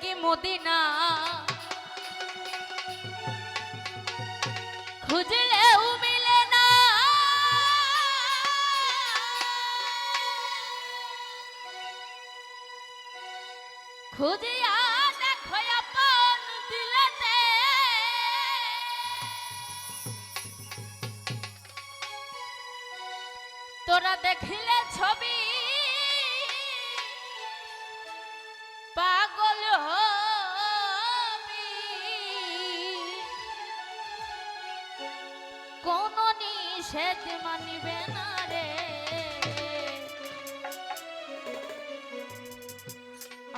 কি মদিনা। খুঁজলেও মিলে না। খুঁজিয়া দেখো আপন দিলতে। তোরা দেখিলে ছবি নিষেধ মানিবে না রে।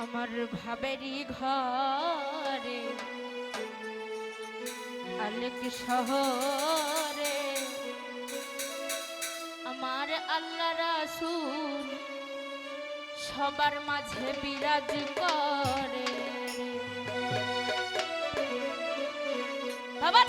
আমার ভাবেরই ঘরে আলেক শহরে। আমার আল্লাহ রাসূল সবার মাঝে বিরাজ করে। বাবা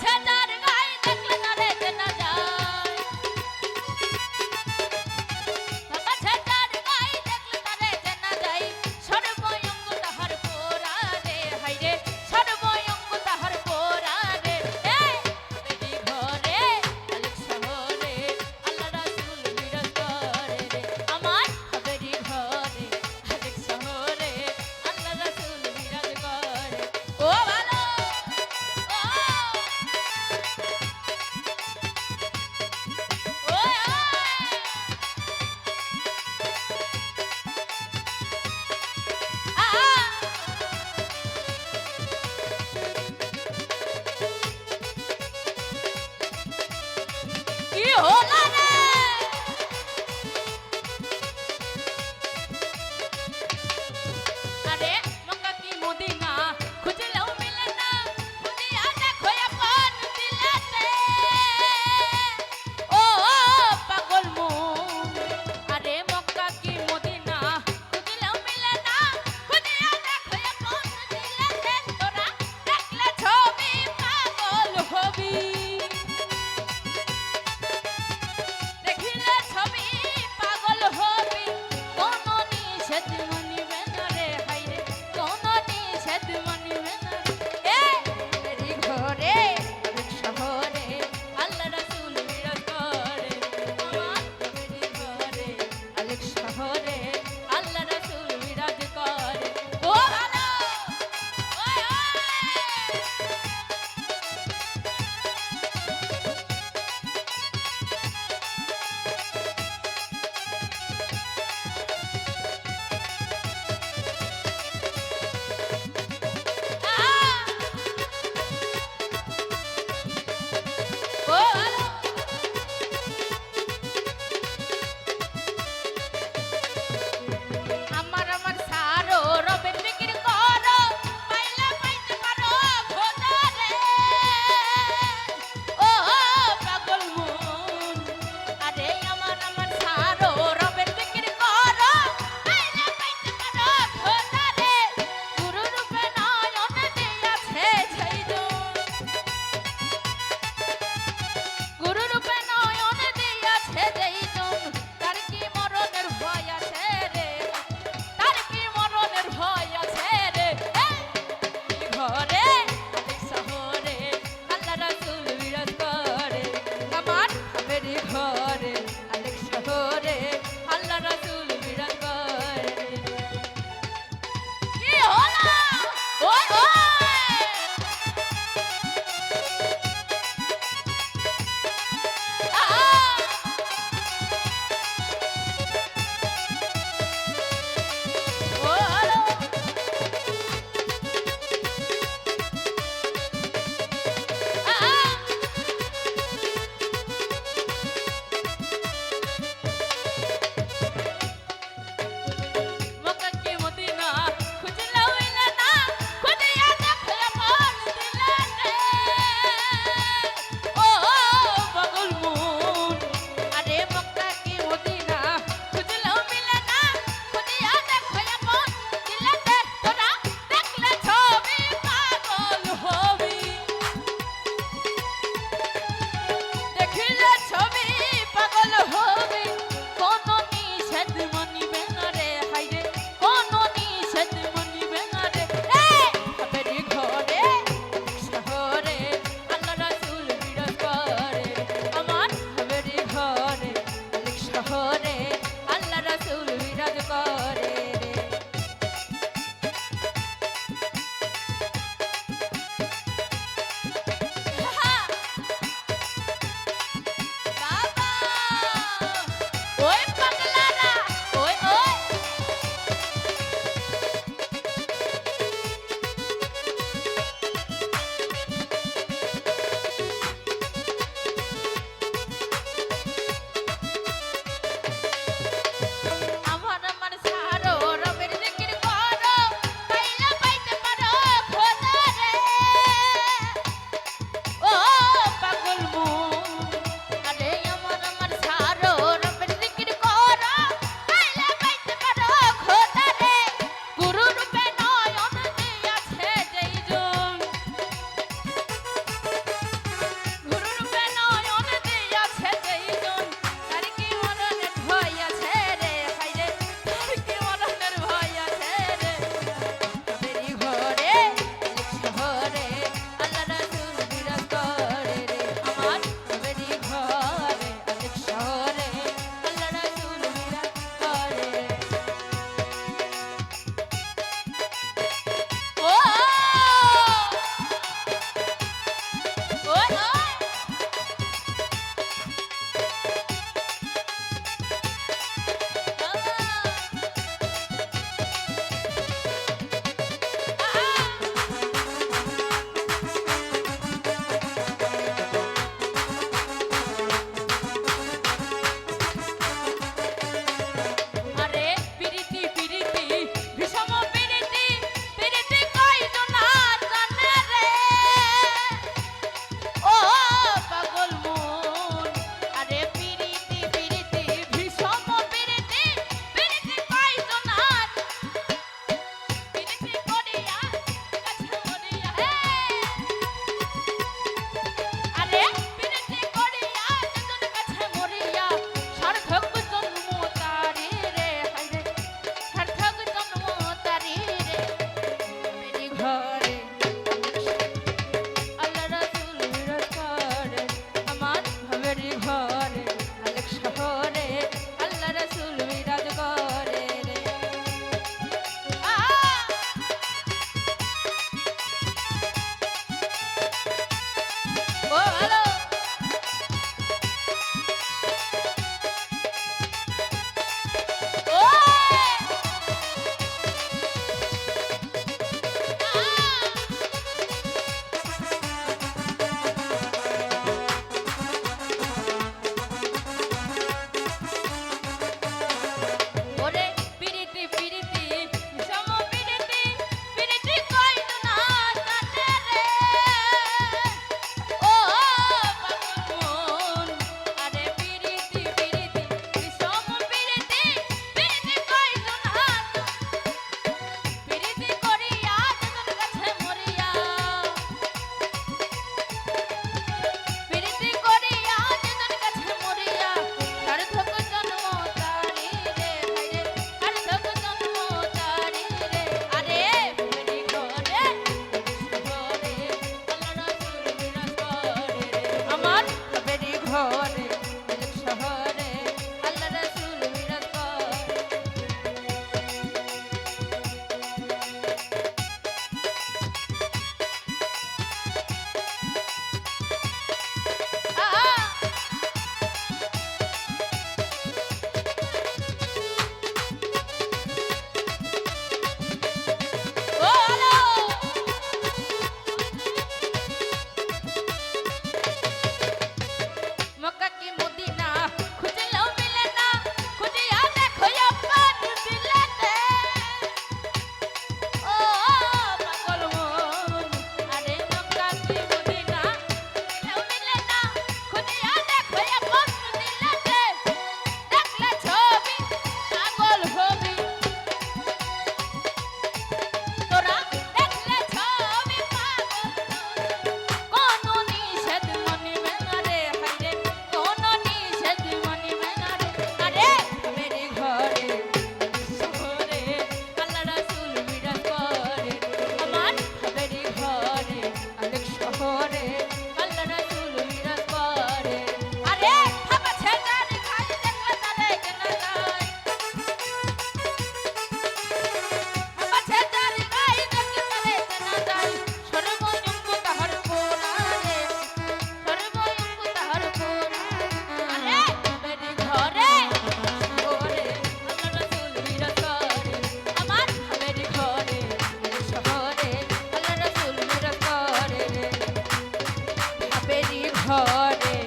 ঘরে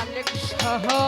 আলেক শহরে।